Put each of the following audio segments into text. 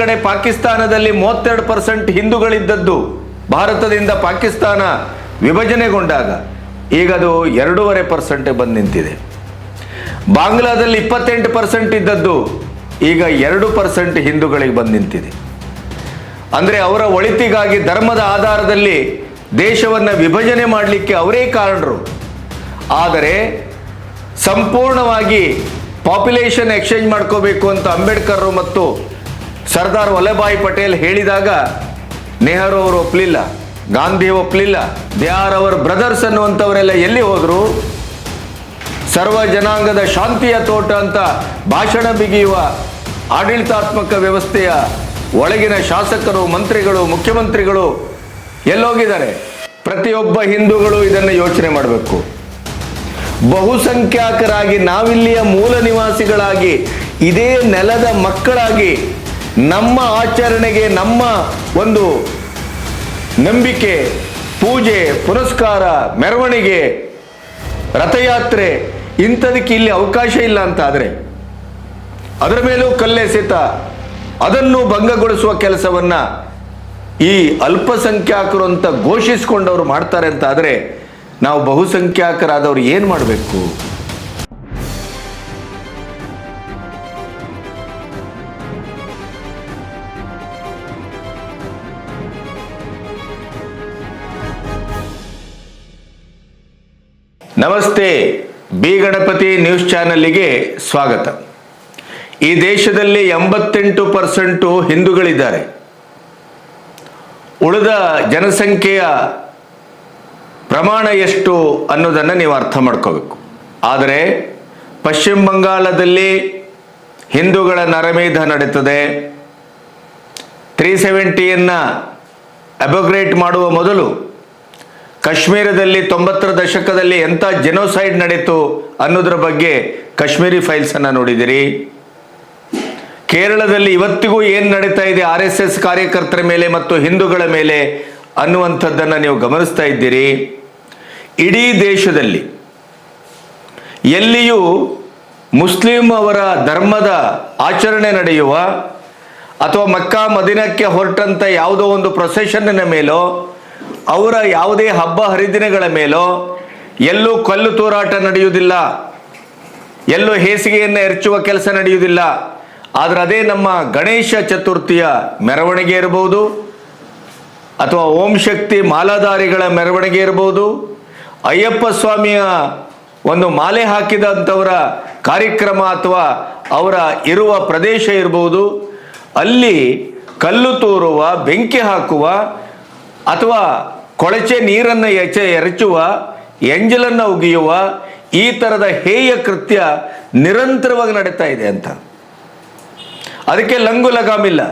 ಕಡೆ ಪಾಕಿಸ್ತಾನದಲ್ಲಿ ಮೂವತ್ತೆರಡು ಪರ್ಸೆಂಟ್ ಹಿಂದೂಗಳಿದ್ದದ್ದು. ಭಾರತದಿಂದ ಪಾಕಿಸ್ತಾನ ವಿಭಜನೆಗೊಂಡಾಗ ಈಗ ಅದು ಎರಡೂವರೆ ಪರ್ಸೆಂಟ್ ಬಂದು ನಿಂತಿದೆ. ಬಾಂಗ್ಲಾದಲ್ಲಿ ಇಪ್ಪತ್ತೆಂಟು ಪರ್ಸೆಂಟ್ ಇದ್ದದ್ದು ಈಗ ಎರಡು ಪರ್ಸೆಂಟ್ ಹಿಂದೂಗಳಿಗೆ ಬಂದು ನಿಂತಿದೆ. ಅಂದರೆ ಅವರ ಒಳಿತಿಗಾಗಿ ಧರ್ಮದ ಆಧಾರದಲ್ಲಿ ದೇಶವನ್ನು ವಿಭಜನೆ ಮಾಡಲಿಕ್ಕೆ ಅವರೇ ಕಾರಣರು. ಆದರೆ ಸಂಪೂರ್ಣವಾಗಿ ಪಾಪ್ಯುಲೇಷನ್ ಎಕ್ಸ್ಚೇಂಜ್ ಮಾಡ್ಕೋಬೇಕು ಅಂತ ಅಂಬೇಡ್ಕರ್ ಮತ್ತು ಸರ್ದಾರ್ ವಲ್ಲಭಾಯ್ ಪಟೇಲ್ ಹೇಳಿದಾಗ ನೆಹರು ಅವರು ಒಪ್ಪಲಿಲ್ಲ, ಗಾಂಧಿ ಒಪ್ಪಲಿಲ್ಲ ದೇ ಆರ್ ಅವರ್ ಬ್ರದರ್ಸ್ ಅನ್ನುವಂಥವರೆಲ್ಲ ಎಲ್ಲಿ ಹೋದರು? ಸರ್ವ ಜನಾಂಗದ ಶಾಂತಿಯ ತೋಟ ಅಂತ ಭಾಷಣ ಬಿಗಿಯುವ ಆಡಳಿತಾತ್ಮಕ ವ್ಯವಸ್ಥೆಯ ಒಳಗಿನ ಶಾಸಕರು, ಮಂತ್ರಿಗಳು, ಮುಖ್ಯಮಂತ್ರಿಗಳು ಎಲ್ಲೋಗಿದ್ದಾರೆ. ಪ್ರತಿಯೊಬ್ಬ ಹಿಂದೂಗಳು ಇದನ್ನು ಯೋಚನೆ ಮಾಡಬೇಕು. ಬಹುಸಂಖ್ಯಾತರಾಗಿ ನಾವಿಲ್ಲಿಯ ಮೂಲ ನಿವಾಸಿಗಳಾಗಿ, ಇದೇ ನೆಲದ ಮಕ್ಕಳಾಗಿ ನಮ್ಮ ಆಚರಣೆಗೆ ನಮ್ಮ ಒಂದು ನಂಬಿಕೆ, ಪೂಜೆ, ಪುರಸ್ಕಾರ, ಮೆರವಣಿಗೆ, ರಥಯಾತ್ರೆ ಇಂಥದಕ್ಕೆ ಇಲ್ಲಿ ಅವಕಾಶ ಇಲ್ಲ ಅಂತ ಆದರೆ ಅದರ ಮೇಲೂ ಕಲ್ಲೆಸೆತ ಅದನ್ನು ಭಂಗಗೊಳಿಸುವ ಕೆಲಸವನ್ನ ಈ ಅಲ್ಪಸಂಖ್ಯಾತರು ಅಂತ ಘೋಷಿಸಿಕೊಂಡವರು ಮಾಡ್ತಾರೆ ಅಂತ ಆದರೆ ನಾವು ಬಹುಸಂಖ್ಯಾತರಾದವರು ಏನು ಮಾಡಬೇಕು? ನಮಸ್ತೆ, ಬಿ ಗಣಪತಿ ನ್ಯೂಸ್ ಚಾನಲ್ಲಿಗೆ ಸ್ವಾಗತ. ಈ ದೇಶದಲ್ಲಿ ಎಂಬತ್ತೆಂಟು ಪರ್ಸೆಂಟು ಹಿಂದೂಗಳಿದ್ದಾರೆ. ಉಳಿದ ಜನಸಂಖ್ಯೆಯ ಪ್ರಮಾಣ ಎಷ್ಟು ಅನ್ನೋದನ್ನು ನೀವು ಅರ್ಥ ಮಾಡ್ಕೋಬೇಕು. ಆದರೆ, ಪಶ್ಚಿಮ ಬಂಗಾಳದಲ್ಲಿ ಹಿಂದೂಗಳ ನರಮೇಧ ನಡೀತದೆ. ತ್ರೀ ಸೆವೆಂಟಿಯನ್ನು ಅಬೋಗ್ರೇಟ್ ಮಾಡುವ ಮೊದಲು ಕಾಶ್ಮೀರದಲ್ಲಿ ತೊಂಬತ್ತರ ದಶಕದಲ್ಲಿ ಎಂಥ ಜೆನೋಸೈಡ್ ನಡೆಯಿತು ಅನ್ನೋದ್ರ ಬಗ್ಗೆ ಕಾಶ್ಮೀರಿ ಫೈಲ್ಸನ್ನು ನೋಡಿದಿರಿ. ಕೇರಳದಲ್ಲಿ ಇವತ್ತಿಗೂ ಏನು ನಡೀತಾ ಇದೆ ಆರ್ ಎಸ್ ಕಾರ್ಯಕರ್ತರ ಮೇಲೆ ಮತ್ತು ಹಿಂದೂಗಳ ಮೇಲೆ ಅನ್ನುವಂಥದ್ದನ್ನು ನೀವು ಗಮನಿಸ್ತಾ ಇದ್ದೀರಿ. ಇಡೀ ದೇಶದಲ್ಲಿ ಎಲ್ಲಿಯೂ ಮುಸ್ಲಿಂ ಅವರ ಧರ್ಮದ ಆಚರಣೆ ನಡೆಯುವ ಅಥವಾ ಮಕ್ಕಾ ಮದಿನಕ್ಕೆ ಹೊರಟಂಥ ಯಾವುದೋ ಒಂದು ಪ್ರೊಸೆಷನ್ನಿನ ಮೇಲೋ ಅವರ ಯಾವುದೇ ಹಬ್ಬ ಹರಿದಿನಗಳ ಮೇಲೋ ಎಲ್ಲೂ ಕಲ್ಲು ತೂರಾಟ ನಡೆಯುವುದಿಲ್ಲ. ಎಲ್ಲೂ ಹೇಸಿಗೆಯನ್ನು ಎರಚುವ ಕೆಲಸ ನಡೆಯುವುದಿಲ್ಲ. ಆದರೆ ಅದೇ ನಮ್ಮ ಗಣೇಶ ಚತುರ್ಥಿಯ ಮೆರವಣಿಗೆ ಇರಬಹುದು. ಅಥವಾ ಓಂ ಶಕ್ತಿ ಮಾಲಾಧಾರಿಗಳ ಮೆರವಣಿಗೆ ಇರಬಹುದು. ಅಯ್ಯಪ್ಪ ಸ್ವಾಮಿಯ ಒಂದು ಮಾಲೆ ಹಾಕಿದಂಥವರ ಕಾರ್ಯಕ್ರಮ ಅಥವಾ ಅವರ ಇರುವ ಪ್ರದೇಶ ಇರಬಹುದು. ಅಲ್ಲಿ ಕಲ್ಲು ತೋರುವ, ಬೆಂಕಿ ಹಾಕುವ ಅಥವಾ ಕೊಳಚೆ ನೀರನ್ನು ಎಚೆ ಎರಚುವ, ಎಂಜಲನ್ನು ಉಗಿಯುವ, ಈ ಥರದ ಹೇಯ ಕೃತ್ಯ ನಿರಂತರವಾಗಿ ನಡೀತಾ ಇದೆ ಅಂತ. ಅದಕ್ಕೆ ಲಂಗು ಲಗಾಮಿಲ್ಲ.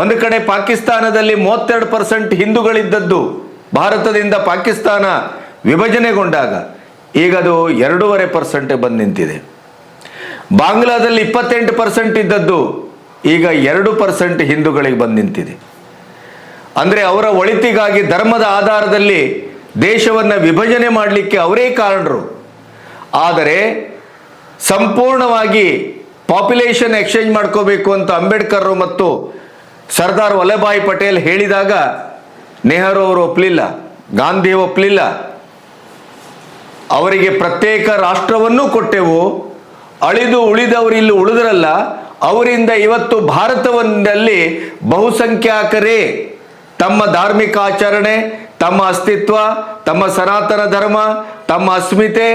ಒಂದು ಕಡೆ ಪಾಕಿಸ್ತಾನದಲ್ಲಿ ಮೂವತ್ತೆರಡು ಪರ್ಸೆಂಟ್ ಹಿಂದೂಗಳಿದ್ದದ್ದು ಭಾರತದಿಂದ ಪಾಕಿಸ್ತಾನ ವಿಭಜನೆಗೊಂಡಾಗ, ಈಗ ಅದು ಎರಡೂವರೆ ಪರ್ಸೆಂಟ್ ಬಂದು ನಿಂತಿದೆ. ಬಾಂಗ್ಲಾದಲ್ಲಿ ಇಪ್ಪತ್ತೆಂಟು ಪರ್ಸೆಂಟ್ ಇದ್ದದ್ದು, ಈಗ ಎರಡು ಪರ್ಸೆಂಟ್ ಹಿಂದೂಗಳಿಗೆ ಬಂದು ನಿಂತಿದೆ. ಅಂದರೆ ಅವರ ಒಳಿತಿಗಾಗಿ ಧರ್ಮದ ಆಧಾರದಲ್ಲಿ ದೇಶವನ್ನು ವಿಭಜನೆ ಮಾಡಲಿಕ್ಕೆ ಅವರೇ ಕಾರಣರು. ಆದರೆ ಸಂಪೂರ್ಣವಾಗಿ ಪಾಪ್ಯುಲೇಷನ್ ಎಕ್ಸ್ಚೇಂಜ್ ಮಾಡ್ಕೋಬೇಕು ಅಂತ ಅಂಬೇಡ್ಕರ್ ಮತ್ತು ಸರ್ದಾರ್ ವಲ್ಲಭಾಯ್ ಪಟೇಲ್ ಹೇಳಿದಾಗ ನೆಹರು ಅವರು ಒಪ್ಪಲಿಲ್ಲ ಗಾಂಧಿ ಒಪ್ಪಲಿಲ್ಲ ಅವರಿಗೆ ಪ್ರತ್ಯೇಕ ರಾಷ್ಟ್ರವನ್ನೂ ಕೊಟ್ಟೆವು, ಅಳಿದು ಉಳಿದವರು ಇಲ್ಲಿ ಉಳಿದ್ರಲ್ಲ, ಅವರಿಂದ ಇವತ್ತು ಭಾರತವನ್ನಲ್ಲಿ ಬಹುಸಂಖ್ಯಾತರೇ ತಮ್ಮ ಧಾರ್ಮಿಕ ಆಚರಣೆ, ತಮ್ಮ ಅಸ್ತಿತ್ವ, ತಮ್ಮ ಸನಾತನ ಧರ್ಮ, ತಮ್ಮ ಅಸ್ಮಿತೆ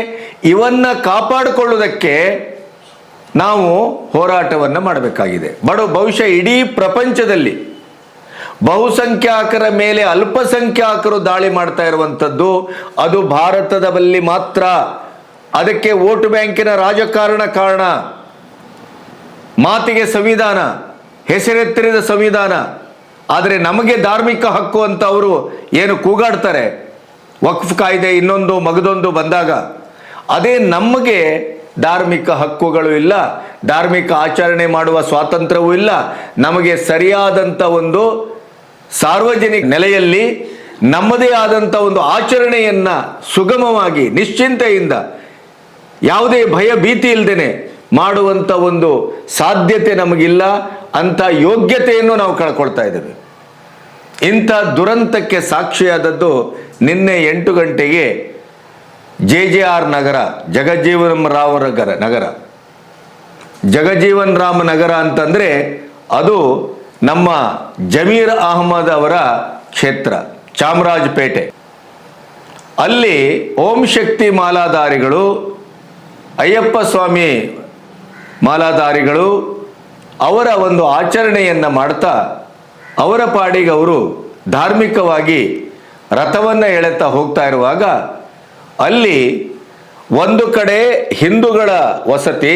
ಇವನ್ನ ಕಾಪಾಡಿಕೊಳ್ಳುವುದಕ್ಕೆ ನಾವು ಹೋರಾಟವನ್ನು ಮಾಡಬೇಕಾಗಿದೆ. ಬಡ ಬಹುಶಃ ಇಡೀ ಪ್ರಪಂಚದಲ್ಲಿ ಬಹುಸಂಖ್ಯಾತರ ಮೇಲೆ ಅಲ್ಪಸಂಖ್ಯಾತರು ದಾಳಿ ಮಾಡ್ತಾ ಇರುವಂಥದ್ದು ಅದು ಭಾರತದ ಬಲ್ಲಿ ಮಾತ್ರ. ಅದಕ್ಕೆ ವೋಟ್ ಬ್ಯಾಂಕಿನ ರಾಜಕಾರಣ ಕಾರಣ. ಮಾತಿಗೆ ಸಂವಿಧಾನ, ಹೆಸರೆತ್ತರಿದ ಸಂವಿಧಾನ. ಆದರೆ ನಮಗೆ ಧಾರ್ಮಿಕ ಹಕ್ಕು ಅಂತ ಅವರು ಏನು ಕೂಗಾಡ್ತಾರೆ? ವಕ್ಫ್ ಕಾಯ್ದೆ ಇನ್ನೊಂದು, ಮಗದೊಂದು ಬಂದಾಗ ಅದೇ ನಮಗೆ ಧಾರ್ಮಿಕ ಹಕ್ಕುಗಳು ಇಲ್ಲ, ಧಾರ್ಮಿಕ ಆಚರಣೆ ಮಾಡುವ ಸ್ವಾತಂತ್ರ್ಯವೂ ಇಲ್ಲ. ನಮಗೆ ಸರಿಯಾದಂಥ ಒಂದು ಸಾರ್ವಜನಿಕ ನೆಲೆಯಲ್ಲಿ ನಮ್ಮದೇ ಆದಂಥ ಒಂದು ಆಚರಣೆಯನ್ನು ಸುಗಮವಾಗಿ, ನಿಶ್ಚಿಂತೆಯಿಂದ, ಯಾವುದೇ ಭಯ ಭೀತಿ ಇಲ್ಲದೇನೆ ಮಾಡುವಂಥ ಒಂದು ಸಾಧ್ಯತೆ ನಮಗಿಲ್ಲ ಅಂತ ಯೋಗ್ಯತೆಯನ್ನು ನಾವು ಕಳ್ಕೊಳ್ತಾ ಇದ್ದೇವೆ. ಇಂಥ ದುರಂತಕ್ಕೆ ಸಾಕ್ಷಿಯಾದದ್ದು ನಿನ್ನೆ ಎಂಟು ಗಂಟೆಗೆ J J R Nagar, Jagajeevan Rao Nagar Nagar. Jagajeevan Rama Nagar ಅಂತಂದರೆ ಅದು ನಮ್ಮ ಜಮೀರ್ ಅಹಮದ್ ಅವರ ಕ್ಷೇತ್ರ, ಚಾಮರಾಜಪೇಟೆ. ಅಲ್ಲಿ ಓಂ ಶಕ್ತಿ ಮಾಲಾಧಾರಿಗಳು, ಅಯ್ಯಪ್ಪ ಸ್ವಾಮಿ ಮಾಲಾಧಾರಿಗಳು ಅವರ ಒಂದು ಆಚರಣೆಯನ್ನು ಮಾಡ್ತಾ ಅವರ ಪಾಡಿಗೆ ಅವರು ಧಾರ್ಮಿಕವಾಗಿ ರಥವನ್ನು ಎಳೆತಾ ಹೋಗ್ತಾ ಇರುವಾಗ ಅಲ್ಲಿ ಒಂದು ಕಡೆ ಹಿಂದೂಗಳ ವಸತಿ,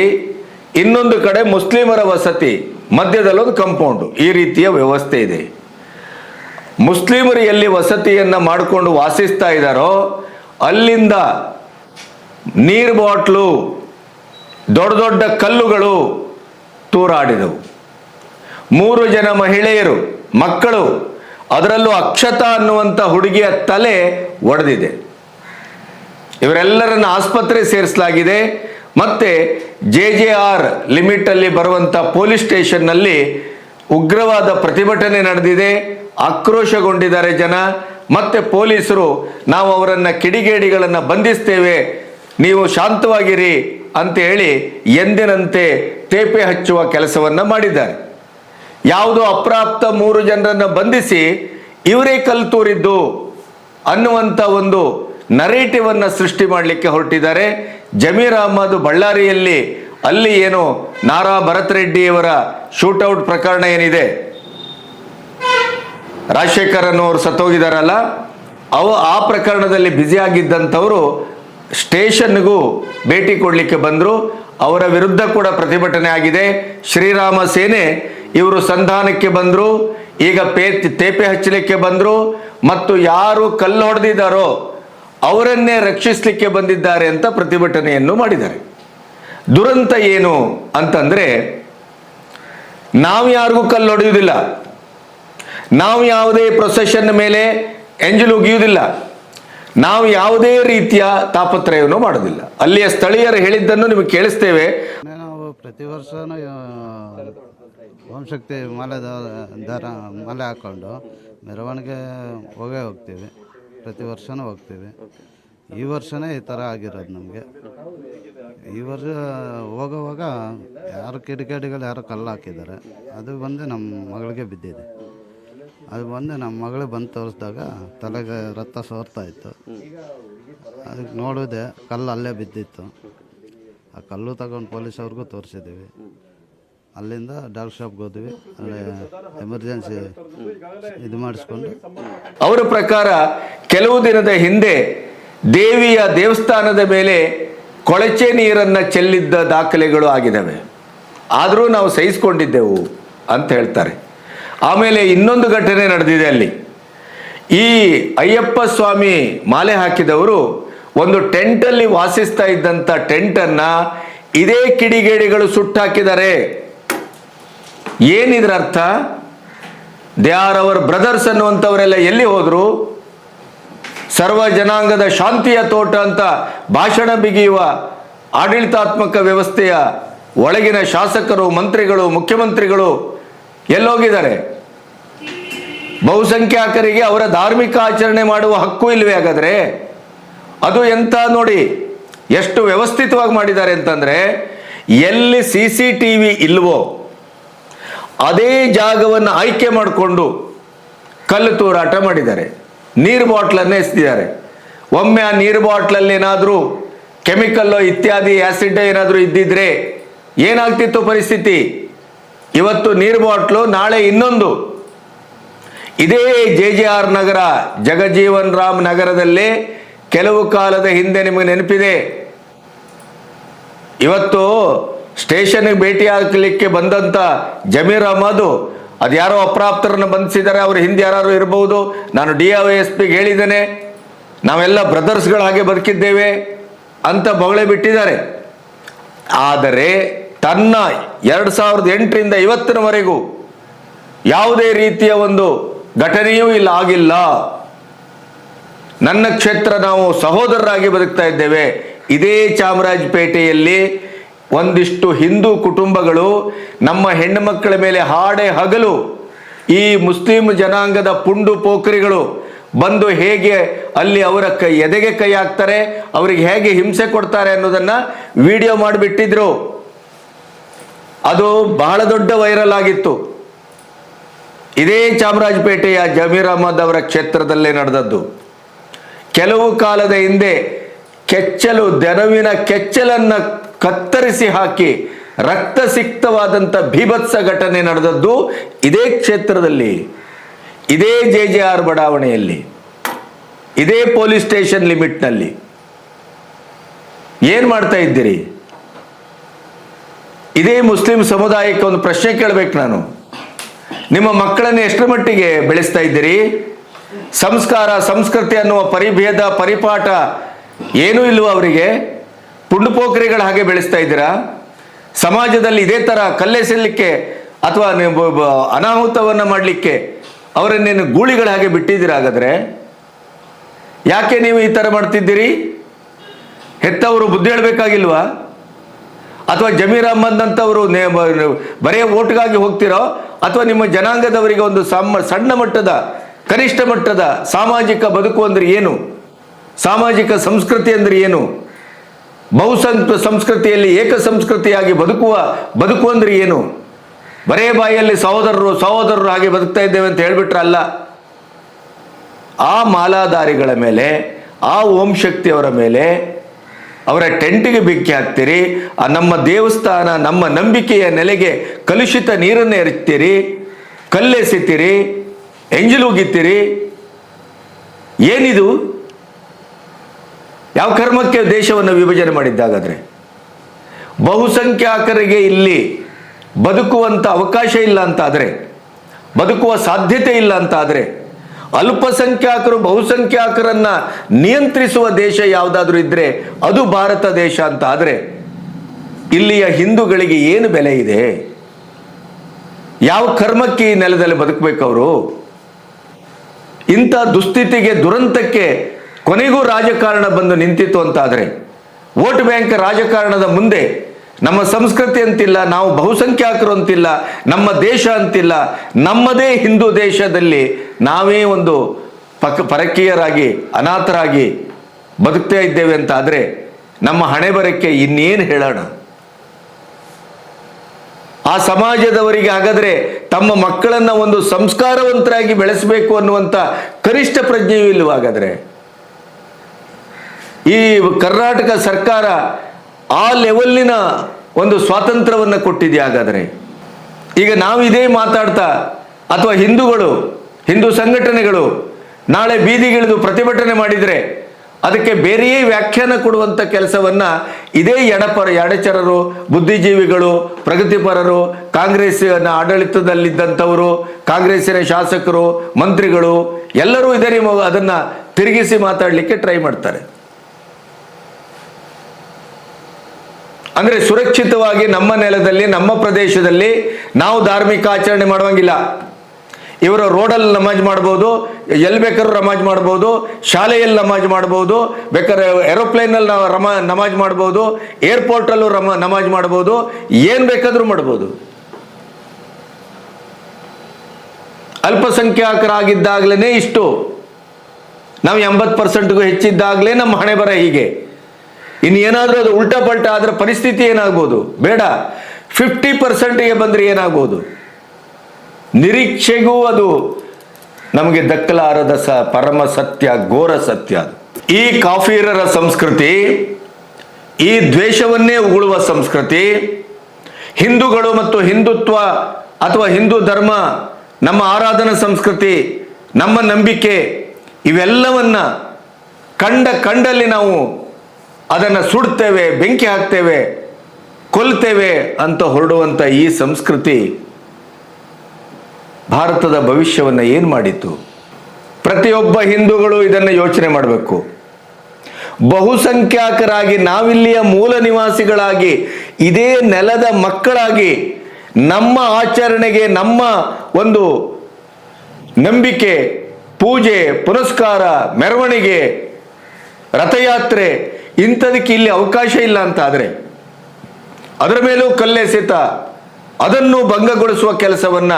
ಇನ್ನೊಂದು ಕಡೆ ಮುಸ್ಲಿಮರ ವಸತಿ ಮಧ್ಯದಲ್ಲೊಂದು ಕಂಪೌಂಡು ಈ ರೀತಿಯ ವ್ಯವಸ್ಥೆ ಇದೆ. ಮುಸ್ಲಿಮರು ಎಲ್ಲಿ ವಸತಿಯನ್ನು ಮಾಡಿಕೊಂಡು ವಾಸಿಸ್ತಾ ಇದ್ದಾರೋ ಅಲ್ಲಿಂದ ನೀರು ಬಾಟ್ಲು, ದೊಡ್ಡ ದೊಡ್ಡ ಕಲ್ಲುಗಳು ತೂರಾಡಿದವು. ಮೂರು ಜನ ಮಹಿಳೆಯರು ಮಕ್ಕಳು, ಅದರಲ್ಲೂ ಅಕ್ಷತ ಅನ್ನುವಂಥ ಹುಡುಗಿಯ ತಲೆ ಒಡೆದಿದೆ. ಇವರೆಲ್ಲರನ್ನ ಆಸ್ಪತ್ರೆ ಸೇರಿಸಲಾಗಿದೆ. ಮತ್ತೆ ಜೆ ಜೆ ಆರ್ ಲಿಮಿಟ್ ಅಲ್ಲಿ ಬರುವಂತ ಪೊಲೀಸ್ ಸ್ಟೇಷನ್ನಲ್ಲಿ ಉಗ್ರವಾದ ಪ್ರತಿಭಟನೆ ನಡೆದಿದೆ. ಆಕ್ರೋಶಗೊಂಡಿದ್ದಾರೆ ಜನ. ಮತ್ತೆ ಪೊಲೀಸರು, ನಾವು ಅವರನ್ನ ಕಿಡಿಗೇಡಿಗಳನ್ನ ಬಂಧಿಸ್ತೇವೆ, ನೀವು ಶಾಂತವಾಗಿರಿ ಅಂತ ಹೇಳಿ ಎಂದಿನಂತೆ ತೇಪೆ ಹಚ್ಚುವ ಕೆಲಸವನ್ನ ಮಾಡಿದ್ದಾರೆ. ಯಾವುದೋ ಅಪ್ರಾಪ್ತ ಮೂರು ಜನರನ್ನು ಬಂಧಿಸಿ ಇವರೇ ಕಲ್ತೂರಿದ್ದು ಅನ್ನುವಂಥ ಒಂದು ನರೇಟಿವ್ ಅನ್ನ ಸೃಷ್ಟಿ ಮಾಡಲಿಕ್ಕೆ ಹೊರಟಿದ್ದಾರೆ. ಜಮೀರ್ ಅಹಮದ್ ಬಳ್ಳಾರಿಯಲ್ಲಿ ಅಲ್ಲಿ ಏನು ನಾರಾ ಭರತ್ ರೆಡ್ಡಿಯವರ ಶೂಟೌಟ್ ಪ್ರಕರಣ ಏನಿದೆ? ರಾಜಶೇಖರ್ ಅನ್ನೋರು ಸತ್ತೋಗಿದಾರಲ್ಲ ಅವ ಆ ಪ್ರಕರಣದಲ್ಲಿ ಬ್ಯುಸಿ ಆಗಿದ್ದಂಥವರು ಸ್ಟೇಷನ್ಗೂ ಭೇಟಿ ಕೊಡಲಿಕ್ಕೆ ಬಂದರು. ಅವರ ವಿರುದ್ಧ ಕೂಡ ಪ್ರತಿಭಟನೆ ಆಗಿದೆ. ಶ್ರೀರಾಮ ಸೇನೆ ಇವರು ಸಂಧಾನಕ್ಕೆ ಬಂದರು, ಈಗ ಪೇ, ತೇಪೆ ಹಚ್ಚಲಿಕ್ಕೆ ಬಂದರು, ಮತ್ತು ಯಾರು ಕಲ್ಲು ಹೊಡೆದಿದ್ದಾರೋ ಅವರನ್ನೇ ರಕ್ಷಿಸಲಿಕ್ಕೆ ಬಂದಿದ್ದಾರೆ ಅಂತ ಪ್ರತಿಭಟನೆಯನ್ನು ಮಾಡಿದ್ದಾರೆ. ದುರಂತ ಏನು ಅಂತಂದ್ರೆ, ನಾವು ಯಾರಿಗೂ ಕಲ್ಲು ಹೊಡೆಯುವುದಿಲ್ಲ. ನಾವು ಯಾವುದೇ ಪ್ರೊಸೆಷನ್ ಮೇಲೆ ಎಂಜಲು ಉಗಿಯುವುದಿಲ್ಲ. ನಾವು ಯಾವುದೇ ರೀತಿಯ ತಾಪತ್ರಯವನ್ನು ಮಾಡೋದಿಲ್ಲ ಅಲ್ಲಿಯ ಸ್ಥಳೀಯರು ಹೇಳಿದ್ದನ್ನು ನಿಮಗೆ ಕೇಳಿಸ್ತೇವೆ. ನಾವು ಪ್ರತಿ ವರ್ಷನೂ ಆ, ಓಂ ಶಕ್ತಿ ಮಾಲೆ ದ- ದರ ಮಾಲೆ ಹಾಕ್ಕೊಂಡು ಮೆರವಣಿಗೆ ಹೋಗೇ ಹೋಗ್ತೀವಿ. ಪ್ರತಿ ವರ್ಷವೂ ಹೋಗ್ತೀವಿ. ಈ ವರ್ಷನೇ ಈ ಥರ ಆಗಿರೋದು ನಮಗೆ. ಈ ವರ್ಷ ಹೋಗೋವಾಗ ಯಾರು ಕಿಡಿಗೇಡಿಗಳು ಯಾರೋ ಕಲ್ಲು ಹಾಕಿದ್ದಾರೆ. ಅದು ಬಂದು ನಮ್ಮ ಮಗಳಿಗೆ ಬಿದ್ದಿದೆ. ಅದು ಬಂದು ನಮ್ಮ ಮಗಳು ಬಂದು ತೋರಿಸಿದಾಗ ತಲೆಗೆ ರಕ್ತ ಸೋರ್ತಾ ಇತ್ತು. ಅದಕ್ಕೆ ನೋಡಿದೆ ಕಲ್ಲು ಅಲ್ಲೇ ಬಿದ್ದಿತ್ತು. ಆ ಕಲ್ಲು ತಗೊಂಡು ಪೊಲೀಸ್ ಅವ್ರಿಗೂ ತೋರಿಸಿದ್ದೀವಿ. ಅಲ್ಲಿಂದ ಡಾಕ್ಟರ್ ಶಾಪ್ಗೆ ಹೋದ್ವಿ. ಅಲ್ಲಿ ಎಮರ್ಜೆನ್ಸಿ ಇದು ಮಾಡಿಸ್ಕೊಂಡು. ಅವರ ಪ್ರಕಾರ ಕೆಲವು ದಿನದ ಹಿಂದೆ ದೇವಿಯ ದೇವಸ್ಥಾನದ ಮೇಲೆ ಕೊಳಚೆ ನೀರನ್ನು ಚೆಲ್ಲಿದ್ದ ದಾಖಲೆಗಳು ಆಗಿದ್ದಾವೆ ಆದರೂ ನಾವು ಸಹಿಸಿಕೊಂಡಿದ್ದೆವು ಅಂತ ಹೇಳ್ತಾರೆ. ಆಮೇಲೆ ಇನ್ನೊಂದು ಘಟನೆ ನಡೆದಿದೆ ಅಲ್ಲಿ. ಈ ಅಯ್ಯಪ್ಪ ಸ್ವಾಮಿ ಮಾಲೆ ಹಾಕಿದವರು ಒಂದು ಟೆಂಟಲ್ಲಿ ವಾಸಿಸ್ತಾ ಇದ್ದಂಥ ಟೆಂಟನ್ನು ಇದೇ ಕಿಡಿಗೇಡಿಗಳು ಸುಟ್ಟಾಕಿದ್ದಾರೆ. ಏನಿದ್ರ ಅರ್ಥ? ದೇ ಆರ್ ಅವರ್ ಬ್ರದರ್ಸ್ ಅನ್ನುವಂಥವರೆಲ್ಲ ಎಲ್ಲಿ ಹೋದ್ರು? ಸರ್ವ ಜನಾಂಗದ ಶಾಂತಿಯ ತೋಟ ಅಂತ ಭಾಷಣ ಬಿಗಿಯುವ ಆಡಳಿತಾತ್ಮಕ ವ್ಯವಸ್ಥೆಯ ಒಳಗಿನ ಶಾಸಕರು, ಮಂತ್ರಿಗಳು, ಮುಖ್ಯಮಂತ್ರಿಗಳು ಎಲ್ಲೋಗಿದ್ದಾರೆ. ಬಹುಸಂಖ್ಯಾತರಿಗೆ ಅವರ ಧಾರ್ಮಿಕ ಆಚರಣೆ ಮಾಡುವ ಹಕ್ಕು ಇಲ್ವೇ ಹಾಗಾದ್ರೆ? ಅದು ಎಂತ ನೋಡಿ, ಎಷ್ಟು ವ್ಯವಸ್ಥಿತವಾಗಿ ಮಾಡಿದ್ದಾರೆ ಅಂತಂದ್ರೆ, ಎಲ್ಲಿ ಸಿ ಸಿ ಟಿ ವಿ ಇಲ್ವೋ ಅದೇ ಜಾಗವನ್ನು ಆಯ್ಕೆ ಮಾಡಿಕೊಂಡು ಕಲ್ಲು ತೂರಾಟ ಮಾಡಿದ್ದಾರೆ. ನೀರು ಬಾಟ್ಲನ್ನು ಎಸ್ತಿದ್ದಾರೆ. ಒಮ್ಮೆ ಆ ನೀರು ಬಾಟ್ಲಲ್ಲಿ ಏನಾದರೂ ಕೆಮಿಕಲ್ಲು ಇತ್ಯಾದಿ ಆ್ಯಸಿಡ್ ಏನಾದರೂ ಇದ್ದಿದ್ರೆ ಏನಾಗ್ತಿತ್ತು ಪರಿಸ್ಥಿತಿ? ಇವತ್ತು ನೀರು ಬಾಟ್ಲು, ನಾಳೆ ಇನ್ನೊಂದು. ಇದೇ J J R Nagar, Jagajeevan Ram ನಗರದಲ್ಲಿ ಕೆಲವು ಕಾಲದ ಹಿಂದೆ ನಿಮಗೆ ನೆನಪಿದೆ. ಇವತ್ತು ಸ್ಟೇಷನ್ಗೆ ಭೇಟಿ ಹಾಕಲಿಕ್ಕೆ ಬಂದಂತ ಜಮೀರ್ ಅಹಮದ್ ಅದ್ಯಾರೋ ಅಪ್ರಾಪ್ತರನ್ನು ಬಂಧಿಸಿದ್ದಾರೆ, ಅವ್ರ ಹಿಂದೆ ಯಾರು ಇರಬಹುದು ನಾನು ಡಿ ಐ ಎಸ್ ಪಿಗೆ ಹೇಳಿದ್ದೇನೆ, ನಾವೆಲ್ಲ ಬ್ರದರ್ಸ್ಗಳ ಹಾಗೆ ಬದುಕಿದ್ದೇವೆ ಅಂತ ಬೊಗಳೆ ಬಿಟ್ಟಿದ್ದಾರೆ. ಆದರೆ ತನ್ನ ಎರಡು ಸಾವಿರದ ಎಂಟರಿಂದ ಇವತ್ತಿನವರೆಗೂ ಯಾವುದೇ ರೀತಿಯ ಒಂದು ಘಟನೆಯೂ ಇಲ್ಲ, ಆಗಿಲ್ಲ. ನನ್ನ ಕ್ಷೇತ್ರ ನಾವು ಸಹೋದರರಾಗಿ ಬದುಕ್ತಾ ಇದ್ದೇವೆ. ಇದೇ ಚಾಮರಾಜಪೇಟೆಯಲ್ಲಿ ಒಂದಿಷ್ಟು ಹಿಂದೂ ಕುಟುಂಬಗಳು ನಮ್ಮ ಹೆಣ್ಣು ಮಕ್ಕಳ ಮೇಲೆ ಹಾಡೆ ಹಗಲು. ಈ ಮುಸ್ಲಿಂ ಜನಾಂಗದ ಪುಂಡು ಪೋಖರಿಗಳು ಬಂದು ಹೇಗೆ ಅಲ್ಲಿ ಅವರ ಕೈ ಎದೆಗೆ ಕೈ ಹಾಕ್ತಾರೆ, ಅವರಿಗೆ ಹೇಗೆ ಹಿಂಸೆ ಕೊಡ್ತಾರೆ ಅನ್ನೋದನ್ನ ವಿಡಿಯೋ ಮಾಡಿಬಿಟ್ಟಿದ್ರು. ಅದು ಬಹಳ ದೊಡ್ಡ ವೈರಲ್ ಆಗಿತ್ತು. ಇದೇ ಚಾಮರಾಜಪೇಟೆಯ ಜಮೀರ್ ಅಹಮದ್ ಅವರ ಕ್ಷೇತ್ರದಲ್ಲೇ ನಡೆದದ್ದು. ಕೆಲವು ಕಾಲದ ಹಿಂದೆ ಕೆಚ್ಚಲು, ದೆನವಿನ ಕೆಚ್ಚಲನ್ನ ಕತ್ತರಿಸಿ ಹಾಕಿ ರಕ್ತ ಸಿಕ್ತವಾದಂಥ ಭೀಭತ್ಸ ಘಟನೆ ನಡೆದದ್ದು ಇದೇ ಕ್ಷೇತ್ರದಲ್ಲಿ, ಇದೇ ಜೆ ಜೆ ಆರ್ ಬಡಾವಣೆಯಲ್ಲಿ, ಇದೇ ಪೊಲೀಸ್ ಸ್ಟೇಷನ್ ಲಿಮಿಟ್ನಲ್ಲಿ. ಏನು ಮಾಡ್ತಾ ಇದ್ದೀರಿ? ಇದೇ ಮುಸ್ಲಿಂ ಸಮುದಾಯಕ್ಕೆ ಒಂದು ಪ್ರಶ್ನೆ ಕೇಳಬೇಕು ನಾನು. ನಿಮ್ಮ ಮಕ್ಕಳನ್ನು ಎಷ್ಟರ ಮಟ್ಟಿಗೆ ಬೆಳೆಸ್ತಾ ಇದ್ದೀರಿ? ಸಂಸ್ಕಾರ, ಸಂಸ್ಕೃತಿ ಅನ್ನುವ ಪರಿಭೇದ, ಪರಿಪಾಠ ಏನೂ ಇಲ್ಲವೋ ಅವರಿಗೆ? ಪುಂಡುಪೋಖರಿಗಳ ಹಾಗೆ ಬೆಳೆಸ್ತಾ ಇದ್ದೀರಾ? ಸಮಾಜದಲ್ಲಿ ಇದೇ ಥರ ಕಲ್ಲೆಸಲಿಕ್ಕೆ ಅಥವಾ ಅನಾಹುತವನ್ನು ಮಾಡಲಿಕ್ಕೆ ಅವರನ್ನೇನು ಗೂಳಿಗಳ ಹಾಗೆ ಬಿಟ್ಟಿದ್ದೀರಾ ಹಾಗಾದ್ರೆ? ಯಾಕೆ ನೀವು ಈ ಥರ ಮಾಡ್ತಿದ್ದೀರಿ? ಹೆತ್ತವರು ಬುದ್ಧಿ ಹೇಳಬೇಕಾಗಿಲ್ವಾ? ಅಥವಾ ಜಮೀರ್ ಅಹ್ಮದ್ ಅಂತವರು ನೇ- ಬ- ಬರೇ ಓಟ್ಗಾಗಿ ಹೋಗ್ತಿರೋ? ಅಥವಾ ನಿಮ್ಮ ಜನಾಂಗದವರಿಗೆ ಒಂದು ಸಣ್ಣ ಮಟ್ಟದ, ಕನಿಷ್ಠ ಮಟ್ಟದ ಸಾಮಾಜಿಕ ಬದುಕು ಅಂದ್ರೆ ಏನು? ಸಾಮಾಜಿಕ ಸಂಸ್ಕೃತಿ ಅಂದ್ರೆ ಏನು? ಬಹುಸಂತ್ ಸಂಸ್ಕೃತಿಯಲ್ಲಿ ಏಕ ಸಂಸ್ಕೃತಿಯಾಗಿ ಬದುಕುವ ಬದುಕು ಅಂದ್ರೆ ಏನು? ಬರೇ ಬಾಯಲ್ಲಿ ಸಹೋದರರು ಸಹೋದರರು ಹಾಗೆ ಬದುಕ್ತಾ ಇದ್ದೇವೆ ಅಂತ ಹೇಳ್ಬಿಟ್ರಲ್ಲ ಆ ಮಾಲಾಧಾರಿಗಳ ಮೇಲೆ, ಆ ಓಂ ಶಕ್ತಿಯವರ ಮೇಲೆ ಅವರ ಟೆಂಟಿಗೆ ಬಿಕ್ಕಿ ಹಾಕ್ತೀರಿ, ಆ ನಮ್ಮ ದೇವಸ್ಥಾನ, ನಮ್ಮ ನಂಬಿಕೆಯ ನೆಲೆಗೆ ಕಲುಷಿತ ನೀರನ್ನು ಎರಚ್ತೀರಿ ಕಲ್ಲೆಸಿತೀರಿ ಎಂಜಲುಗಿತ್ತೀರಿ ಏನಿದು? ಯಾವ ಕರ್ಮಕ್ಕೆ ದೇಶವನ್ನು ವಿಭಜನೆ ಮಾಡಿದ್ದಾಗಾದರೆ? ಬಹುಸಂಖ್ಯಾತರಿಗೆ ಇಲ್ಲಿ ಬದುಕುವಂಥ ಅವಕಾಶ ಇಲ್ಲ ಅಂತಾದರೆ, ಬದುಕುವ ಸಾಧ್ಯತೆ ಇಲ್ಲ ಅಂತ ಆದರೆ ಅಲ್ಪಸಂಖ್ಯಾತರು ಬಹುಸಂಖ್ಯಾತರನ್ನು ನಿಯಂತ್ರಿಸುವ ದೇಶ ಯಾವುದಾದ್ರೂ ಇದ್ದರೆ ಅದು ಭಾರತ ದೇಶ ಅಂತ ಆದರೆ ಇಲ್ಲಿಯ ಹಿಂದೂಗಳಿಗೆ ಏನು ಬೆಲೆ ಇದೆ? ಯಾವ ಕರ್ಮಕ್ಕೆ ಈ ನೆಲದಲ್ಲಿ ಬದುಕಬೇಕು ಅವರು ಇಂಥ ದುಸ್ಥಿತಿಗೆ, ದುರಂತಕ್ಕೆ ಕೊನೆಗೂ ರಾಜಕಾರಣ ಬಂದು ನಿಂತಿತ್ತು ಅಂತಾದರೆ, ವೋಟ್ ಬ್ಯಾಂಕ್ ರಾಜಕಾರಣದ ಮುಂದೆ ನಮ್ಮ ಸಂಸ್ಕೃತಿ ಅಂತಿಲ್ಲ, ನಾವು ಬಹುಸಂಖ್ಯಾತರು ಅಂತಿಲ್ಲ, ನಮ್ಮ ದೇಶ ಅಂತಿಲ್ಲ, ನಮ್ಮದೇ ಹಿಂದೂ ದೇಶದಲ್ಲಿ ನಾವೇ ಒಂದು ಪಕ್, ಪರಕೀಯರಾಗಿ, ಅನಾಥರಾಗಿ ಬದುಕ್ತಾ ಇದ್ದೇವೆ ಅಂತಾದರೆ, ನಮ್ಮ ಹಣೆ ಬರಕ್ಕೆ ಇನ್ನೇನು ಹೇಳೋಣ? ಆ ಸಮಾಜದವರಿಗೆ ಹಾಗಾದರೆ ತಮ್ಮ ಮಕ್ಕಳನ್ನು ಒಂದು ಸಂಸ್ಕಾರವಂತರಾಗಿ ಬೆಳೆಸಬೇಕು ಅನ್ನುವಂಥ ಕನಿಷ್ಠ ಪ್ರಜ್ಞೆಯೂ ಇಲ್ವ ಹಾಗಾದ್ರೆ ಈ ಕರ್ನಾಟಕ ಸರ್ಕಾರ ಆ ಲೆವೆಲ್ಲಿನ ಒಂದು ಸ್ವಾತಂತ್ರ್ಯವನ್ನು ಕೊಟ್ಟಿದೆ ಹಾಗಾದರೆ. ಈಗ ನಾವು ಇದೇ ಮಾತಾಡ್ತಾ, ಅಥವಾ ಹಿಂದೂಗಳು, ಹಿಂದೂ ಸಂಘಟನೆಗಳು ನಾಳೆ ಬೀದಿಗಿಳಿದು ಪ್ರತಿಭಟನೆ ಮಾಡಿದರೆ ಅದಕ್ಕೆ ಬೇರೆಯೇ ವ್ಯಾಖ್ಯಾನ ಕೊಡುವಂಥ ಕೆಲಸವನ್ನು ಇದೇ ಎಡಪರ, ಎಡಚರರು, ಬುದ್ಧಿಜೀವಿಗಳು, ಪ್ರಗತಿಪರರು, ಕಾಂಗ್ರೆಸ್ಸಿನ ಆಡಳಿತದಲ್ಲಿದ್ದಂಥವರು, ಕಾಂಗ್ರೆಸ್ಸಿನ ಶಾಸಕರು, ಮಂತ್ರಿಗಳು ಎಲ್ಲರೂ ಇದರಿ ಅದನ್ನ ತಿರುಗಿಸಿ ಮಾತಾಡಲಿಕ್ಕೆ ಟ್ರೈ ಮಾಡ್ತಾರೆ. ಅಂದ್ರೆ ಸುರಕ್ಷಿತವಾಗಿ ನಮ್ಮ ನೆಲದಲ್ಲಿ, ನಮ್ಮ ಪ್ರದೇಶದಲ್ಲಿ ನಾವು ಧಾರ್ಮಿಕ ಆಚರಣೆ ಮಾಡುವಂಗಿಲ್ಲ. ಇವರು ರೋಡಲ್ಲಿ ನಮಾಜ್ ಮಾಡ್ಬೋದು, ಎಲ್ಲಿ ಬೇಕಾದ್ರೂ ನಮಾಜ್ ಮಾಡ್ಬೋದು, ಶಾಲೆಯಲ್ಲಿ ನಮಾಜ್ ಮಾಡ್ಬೋದು, ಬೇಕಾದ್ರೆ ಏರೋಪ್ಲೇನಲ್ಲಿ ನಾವು ರಮ, ನಮಾಜ್ ಮಾಡ್ಬೋದು, ಏರ್ಪೋರ್ಟಲ್ಲೂ ರಮ, ನಮಾಜ್ ಮಾಡ್ಬೋದು, ಏನು ಬೇಕಾದರೂ ಮಾಡ್ಬೋದು. ಅಲ್ಪಸಂಖ್ಯಾತರಾಗಿದ್ದಾಗಲೇ ಇಷ್ಟು. ನಾವು ಎಂಬತ್ತು ಪರ್ಸೆಂಟ್ಗೂ ಹೆಚ್ಚಿದ್ದಾಗಲೇ ನಮ್ಮ ಹಣೆ ಬರ ಹೀಗೆ. ಇನ್ನು ಏನಾದರೂ ಅದು ಉಲ್ಟಾ ಪಲ್ಟಾ ಅದರ ಪರಿಸ್ಥಿತಿ ಏನಾಗ್ಬೋದು ಬೇಡ. ಫಿಫ್ಟಿ ಪರ್ಸೆಂಟಿಗೆ ಬಂದರೆ ಏನಾಗ್ಬೋದು ನಿರೀಕ್ಷೆಗೂ ಅದು ನಮಗೆ ದಕ್ಕಲಾರದ ಸ ಪರಮ ಸತ್ಯ, ಘೋರ ಸತ್ಯ ಅದು. ಈ ಕಾಫೀರರ ಸಂಸ್ಕೃತಿ, ಈ ದ್ವೇಷವನ್ನೇ ಉಗುಳುವ ಸಂಸ್ಕೃತಿ, ಹಿಂದೂಗಳು ಮತ್ತು ಹಿಂದುತ್ವ ಅಥವಾ ಹಿಂದೂ ಧರ್ಮ, ನಮ್ಮ ಆರಾಧನಾ ಸಂಸ್ಕೃತಿ, ನಮ್ಮ ನಂಬಿಕೆ, ಇವೆಲ್ಲವನ್ನ ಕಂಡ ಕಂಡಲ್ಲಿ ನಾವು ಅದನ್ನು ಸುಡ್ತೇವೆ, ಬೆಂಕಿ ಹಾಕ್ತೇವೆ, ಕೊಲ್ತೇವೆ ಅಂತ ಹೊರಡುವಂಥ ಈ ಸಂಸ್ಕೃತಿ ಭಾರತದ ಭವಿಷ್ಯವನ್ನು ಏನು ಮಾಡಿತ್ತು? ಪ್ರತಿಯೊಬ್ಬ ಹಿಂದೂಗಳು ಇದನ್ನು ಯೋಚನೆ ಮಾಡಬೇಕು. ಬಹುಸಂಖ್ಯಾತರಾಗಿ ನಾವಿಲ್ಲಿಯ ಮೂಲ ನಿವಾಸಿಗಳಾಗಿ, ಇದೇ ನೆಲದ ಮಕ್ಕಳಾಗಿ, ನಮ್ಮ ಆಚರಣೆಗೆ ನಮ್ಮ ಒಂದು ನಂಬಿಕೆ, ಪೂಜೆ ಪುರಸ್ಕಾರ ಮೆರವಣಿಗೆ, ರಥಯಾತ್ರೆ ಇಂಥದಕ್ಕೆ ಇಲ್ಲಿ ಅವಕಾಶ ಇಲ್ಲ ಅಂತ ಆದರೆ ಅದರ ಮೇಲೂ ಕಲ್ಲೆಸೆತ ಅದನ್ನು ಭಂಗಗೊಳಿಸುವ ಕೆಲಸವನ್ನ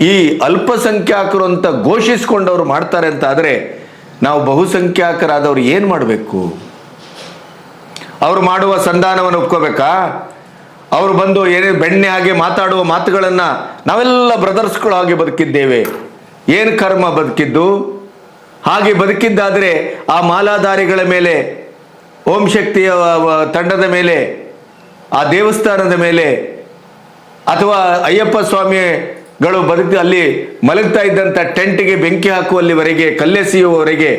ಈ ಅಲ್ಪಸಂಖ್ಯಾತರು ಅಂತ ಘೋಷಿಸಿಕೊಂಡವರು ಮಾಡ್ತಾರೆ ಅಂತ ಆದರೆ ನಾವು ಬಹುಸಂಖ್ಯಾತರಾದವರು ಏನು ಮಾಡಬೇಕು? ಅವರು ಮಾಡುವ ಸಂಧಾನವನ್ನು ಒಪ್ಕೋಬೇಕಾ? ಅವರು ಬಂದು ಏನೇ ಬೆಣ್ಣೆ ಹಾಗೆ ಮಾತಾಡುವ ಮಾತುಗಳನ್ನು ನಾವೆಲ್ಲ ಬ್ರದರ್ಸ್ಗಳು ಹಾಗೆ ಬದುಕಿದ್ದೇವೆ. ಏನು ಕರ್ಮ ಬದುಕಿದ್ದು? ಹಾಗೆ ಬದುಕಿದ್ದಾದರೆ ಆ ಮಾಲಾಧಾರಿಗಳ ಮೇಲೆ ಓಂ ಶಕ್ತಿಯ ತಂಡದ ಮೇಲೆ, ಆ ದೇವಸ್ಥಾನದ ಮೇಲೆ, ಅಥವಾ ಅಯ್ಯಪ್ಪ ಸ್ವಾಮಿಗಳು ಬದುಕಿ, ಅಲ್ಲಿ ಮಲಗ್ತಾ ಇದ್ದಂಥ ಟೆಂಟ್ಗೆ ಬೆಂಕಿ ಹಾಕುವಲ್ಲಿವರೆಗೆ ಕಲ್ಲೆಸೆಯುವವರೆಗೆ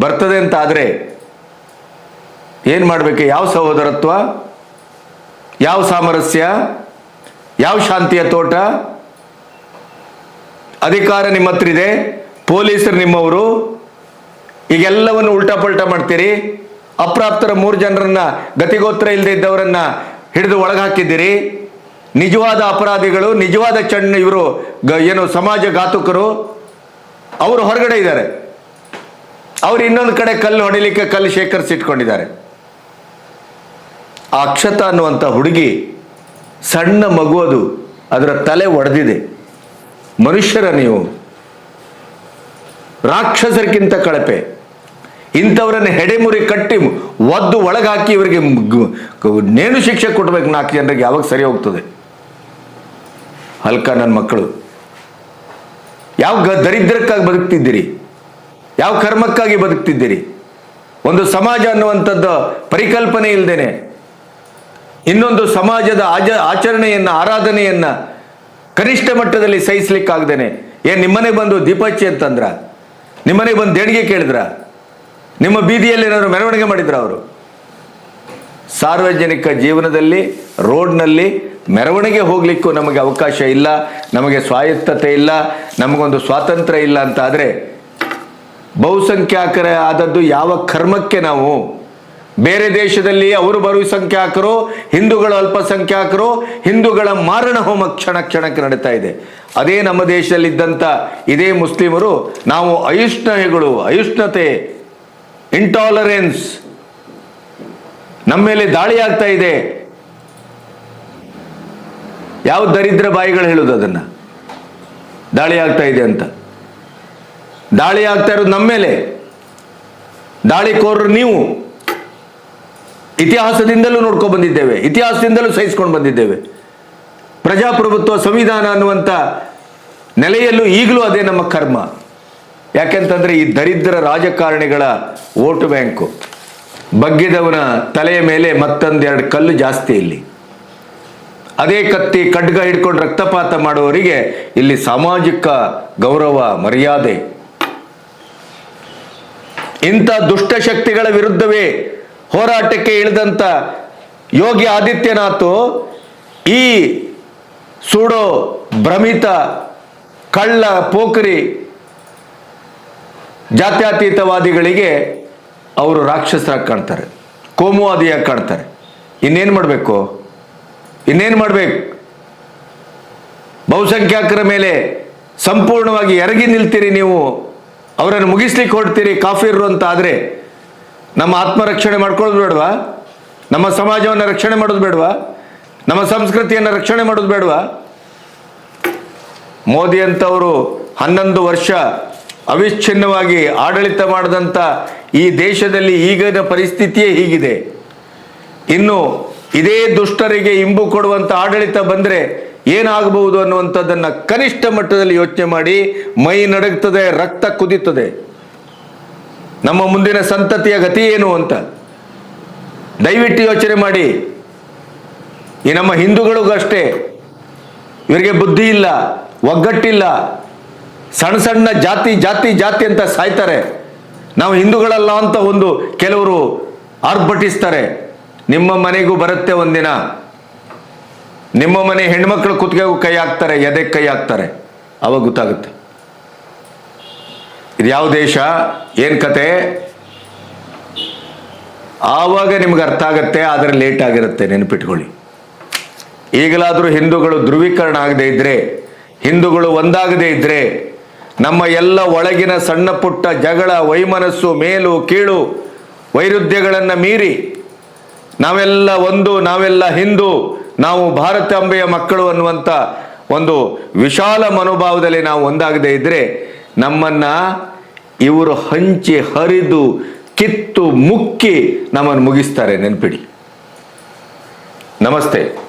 ಬರ್ತದೆ ಅಂತ ಆದರೆ ಏನು ಮಾಡಬೇಕು? ಯಾವ ಸಹೋದರತ್ವ? ಯಾವ ಸಾಮರಸ್ಯ? ಯಾವ ಶಾಂತಿಯ ತೋಟ? ಅಧಿಕಾರ ನಿಮ್ಮ ಹತ್ರ ಇದೆ, ಪೊಲೀಸರು ನಿಮ್ಮವರು, ಈಗೆಲ್ಲವನ್ನು ಉಲ್ಟಾ ಪಲ್ಟಾ ಮಾಡ್ತೀರಿ? ಅಪ್ರಾಪ್ತರ ಮೂರು ಜನರನ್ನ ಗತಿಗೋತ್ರ ಇಲ್ಲದೆ ಇದ್ದವರನ್ನ ಹಿಡಿದು ಒಳಗೆ ಹಾಕಿದ್ದೀರಿ ನಿಜವಾದ ಅಪರಾಧಿಗಳು, ನಿಜವಾದ ಚಣ್ಣ ಇವರು ಏನು ಸಮಾಜ ಘಾತುಕರು, ಅವರು ಹೊರಗಡೆ ಇದ್ದಾರೆ. ಅವ್ರು ಇನ್ನೊಂದು ಕಡೆ ಕಲ್ಲು ಹೊಡಿಲಿಕ್ಕೆ ಕಲ್ಲು ಶೇಖರಿಸಿಟ್ಕೊಂಡಿದ್ದಾರೆ ಆ ಅಕ್ಷತ ಅನ್ನುವಂಥ ಹುಡುಗಿ ಸಣ್ಣ ಮಗು ಅದು ಅದರ ತಲೆ ಒಡೆದಿದೆ. ಮನುಷ್ಯರ ನೀವು ರಾಕ್ಷಸರಿಗಿಂತ ಕಳಪೆ. ಇಂಥವರನ್ನು ಹೆಡೆಮುರಿ ಕಟ್ಟಿ ಒದ್ದು ಒಳಗಾಕಿ ಇವರಿಗೆ ನೇಣು ಶಿಕ್ಷೆ ಕೊಡ್ಬೇಕು ನಾಲ್ಕು ಜನರಿಗೆ ಯಾವಾಗ ಸರಿ ಹೋಗ್ತದೆ. ಹಲ್ಕ ನನ್ನ ಮಕ್ಕಳು. ಯಾವ ದರಿದ್ರಕ್ಕಾಗಿ ಬದುಕ್ತಿದ್ದೀರಿ? ಯಾವ ಕರ್ಮಕ್ಕಾಗಿ ಬದುಕ್ತಿದ್ದೀರಿ? ಒಂದು ಸಮಾಜ ಅನ್ನುವಂಥದ್ದು ಪರಿಕಲ್ಪನೆ ಇಲ್ಲದೇನೆ ಇನ್ನೊಂದು ಸಮಾಜದ ಆಜ ಆಚರಣೆಯನ್ನ, ಆರಾಧನೆಯನ್ನ ಕನಿಷ್ಠ ಮಟ್ಟದಲ್ಲಿ ಸಹಿಸ್ಲಿಕ್ಕಾಗ್ದೇನೆ. ಏನ್ ನಿಮ್ಮನೆ ಬಂದು ದೀಪಚ್ಚಿ ಅಂತಂದ್ರ? ನಿಮ್ಮನೆ ಬಂದು ದೇಣಿಗೆ ಕೇಳಿದ್ರ? ನಿಮ್ಮ ಬೀದಿಯಲ್ಲಿ ಏನಾದ್ರು ಮೆರವಣಿಗೆ ಮಾಡಿದ್ರು ಅವರು? ಸಾರ್ವಜನಿಕ ಜೀವನದಲ್ಲಿ, ರೋಡ್ನಲ್ಲಿ ಮೆರವಣಿಗೆ ಹೋಗ್ಲಿಕ್ಕೂ ನಮಗೆ ಅವಕಾಶ ಇಲ್ಲ, ನಮಗೆ ಸ್ವಾಯತ್ತತೆ ಇಲ್ಲ, ನಮಗೊಂದು ಸ್ವಾತಂತ್ರ್ಯ ಇಲ್ಲ ಅಂತ ಆದರೆ ಬಹುಸಂಖ್ಯಾತರ ಆದದ್ದು ಯಾವ ಕರ್ಮಕ್ಕೆ ನಾವು? ಬೇರೆ ದೇಶದಲ್ಲಿ ಅವರು ಬಹುಸಂಖ್ಯಾತರು ಹಿಂದೂಗಳು ಅಲ್ಪಸಂಖ್ಯಾಕರು ಹಿಂದೂಗಳ ಮಾರಣ ಹೋಮ ಕ್ಷಣ ಕ್ಷಣಕ್ಕೆ ನಡೀತಾ ಇದೆ. ಅದೇ ನಮ್ಮ ದೇಶದಲ್ಲಿದ್ದಂಥ ಇದೇ ಮುಸ್ಲಿಮರು ನಾವು ಅಯುಷ್ಣಗಳು ಅಯುಷ್ಣತೆ ಇಂಟಾಲರೆನ್ಸ್ ನಮ್ಮ ಮೇಲೆ ದಾಳಿ ಆಗ್ತಾ ಇದೆ. ಯಾವ ದರಿದ್ರ ಬಾಯಿಗಳು ಹೇಳೋದು ಅದನ್ನ? ದಾಳಿ ಆಗ್ತಾ ಇದೆ ಅಂತ. ದಾಳಿ ಆಗ್ತಾ ಇರೋದು ನಮ್ಮ ಮೇಲೆ. ದಾಳಿಕೋರರು ನೀವು. ಇತಿಹಾಸದಿಂದಲೂ ನೋಡ್ಕೊಂಡು ಬಂದಿದ್ದೇವೆ. ಇತಿಹಾಸದಿಂದಲೂ ಸಹಿಸ್ಕೊಂಡು ಬಂದಿದ್ದೇವೆ. ಪ್ರಜಾಪ್ರಭುತ್ವ ಸಂವಿಧಾನ ಅನ್ನುವಂಥ ನೆಲೆಯಲ್ಲೂ ಈಗಲೂ ಅದೇ ನಮ್ಮ ಕರ್ಮ. ಯಾಕೆಂತಂದ್ರೆ ಈ ದರಿದ್ರ ರಾಜಕಾರಣಿಗಳ ವೋಟ್ ಬ್ಯಾಂಕು. ಬಗ್ಗಿದವನ ತಲೆಯ ಮೇಲೆ ಮತ್ತೊಂದೆರಡು ಕಲ್ಲು ಜಾಸ್ತಿ ಇಲ್ಲಿ. ಅದೇ ಕತ್ತಿ ಖಡ್ಗ ಹಿಡ್ಕೊಂಡು ರಕ್ತಪಾತ ಮಾಡುವವರಿಗೆ ಇಲ್ಲಿ ಸಾಮಾಜಿಕ ಗೌರವ, ಮರ್ಯಾದೆ. ಇಂಥ ದುಷ್ಟಶಕ್ತಿಗಳ ವಿರುದ್ಧವೇ ಹೋರಾಟಕ್ಕೆ ಇಳಿದಂಥ ಯೋಗಿ ಆದಿತ್ಯನಾಥ್ ಈ ಸುಡೋ ಭ್ರಮಿತ ಕಳ್ಳ ಪೋಖರಿ ಜಾತ್ಯತೀತವಾದಿಗಳಿಗೆ ಅವರು ರಾಕ್ಷಸರಾಗಿ ಕಾಣ್ತಾರೆ, ಕೋಮುವಾದಿಯಾಗಿ ಕಾಣ್ತಾರೆ. ಇನ್ನೇನು ಮಾಡಬೇಕು? ಇನ್ನೇನು ಮಾಡಬೇಕು? ಬಹುಸಂಖ್ಯಾತರ ಮೇಲೆ ಸಂಪೂರ್ಣವಾಗಿ ಎರಗಿ ನಿಲ್ತೀರಿ ನೀವು, ಅವರನ್ನು ಮುಗಿಸ್ಲಿಕ್ಕೆ ಹೊಡ್ತೀರಿ ಕಾಫಿರ್ರು ಅಂತ ಆದರೆ ನಮ್ಮ ಆತ್ಮರಕ್ಷಣೆ ಮಾಡ್ಕೊಳ್ಳೋದು ಬೇಡವಾ? ನಮ್ಮ ಸಮಾಜವನ್ನು ರಕ್ಷಣೆ ಮಾಡೋದು ಬೇಡವಾ? ನಮ್ಮ ಸಂಸ್ಕೃತಿಯನ್ನು ರಕ್ಷಣೆ ಮಾಡೋದು ಬೇಡವಾ? ಮೋದಿ ಅಂತವರು ಹನ್ನೊಂದು ವರ್ಷ ಅವಿಚ್ಛಿನ್ನವಾಗಿ ಆಡಳಿತ ಮಾಡಿದಂಥ ಈ ದೇಶದಲ್ಲಿ ಈಗಿನ ಪರಿಸ್ಥಿತಿಯೇ ಹೀಗಿದೆ. ಇನ್ನು ಇದೇ ದುಷ್ಟರಿಗೆ ಇಂಬು ಕೊಡುವಂಥ ಆಡಳಿತ ಬಂದರೆ ಏನಾಗಬಹುದು ಅನ್ನುವಂಥದ್ದನ್ನು ಕನಿಷ್ಠ ಮಟ್ಟದಲ್ಲಿ ಯೋಚನೆ ಮಾಡಿ ಮೈ ನಡಗ್ತದೆ, ರಕ್ತ ಕುದೀತದೆ. ನಮ್ಮ ಮುಂದಿನ ಸಂತತಿಯ ಗತಿ ಏನು ಅಂತ ದಯವಿಟ್ಟು ಯೋಚನೆ ಮಾಡಿ. ಈ ನಮ್ಮ ಹಿಂದೂಗಳಿಗೂ ಅಷ್ಟೇ. ಇವರಿಗೆ ಬುದ್ಧಿ ಇಲ್ಲ, ಒಗ್ಗಟ್ಟಿಲ್ಲ ಸಣ್ಣ ಸಣ್ಣ ಜಾತಿ ಜಾತಿ ಜಾತಿ ಅಂತ ಸಾಯ್ತಾರೆ. ನಾವು ಹಿಂದೂಗಳಲ್ಲ ಅಂತ ಒಂದು ಕೆಲವರು ಆರ್ಭಟಿಸ್ತಾರೆ. ನಿಮ್ಮ ಮನೆಗೂ ಬರುತ್ತೆ ಒಂದಿನ. ನಿಮ್ಮ ಮನೆ ಹೆಣ್ಮಕ್ಳು ಕುತ್ತಿಗೆಗೂ ಕೈ ಹಾಕ್ತಾರೆ, ಎದೆ ಕೈ ಹಾಕ್ತಾರೆ. ಅವಾಗ ಗೊತ್ತಾಗುತ್ತೆ. ಇದು ಯಾವ ದೇಶ, ಏನು ಕತೆ? ಆವಾಗ ನಿಮ್ಗೆ ಅರ್ಥ ಆಗುತ್ತೆ, ಆದರೆ ಲೇಟ್ ಆಗಿರುತ್ತೆ, ನೆನಪಿಟ್ಕೊಳ್ಳಿ. ಈಗಲಾದರೂ ಹಿಂದೂಗಳು ಧ್ರುವೀಕರಣ ಆಗದೆ ಇದ್ದರೆ ಹಿಂದೂಗಳು ಒಂದಾಗದೇ ಇದ್ರೆ ನಮ್ಮ ಎಲ್ಲ ಒಳಗಿನ ಸಣ್ಣ ಪುಟ್ಟ ಜಗಳ, ವೈಮನಸ್ಸು, ಮೇಲು, ಕೀಳು, ವೈರುಧ್ಯಗಳನ್ನು ಮೀರಿ, ನಾವೆಲ್ಲ ಒಂದು, ನಾವೆಲ್ಲ ಹಿಂದೂ, ನಾವು ಭಾರತಾಂಬೆಯ ಮಕ್ಕಳು ಅನ್ನುವಂಥ ಒಂದು ವಿಶಾಲ ಮನೋಭಾವದಲ್ಲಿ ನಾವು ಒಂದಾಗದೇ ಇದ್ದರೆ ನಮ್ಮನ್ನು ಇವರು ಹಂಚಿ, ಹರಿದು, ಕಿತ್ತು, ಮುಕ್ಕಿ ನಮ್ಮನ್ನು ಮುಗಿಸ್ತಾರೆ, ನೆನ್ಪಿಡಿ. ನಮಸ್ತೆ.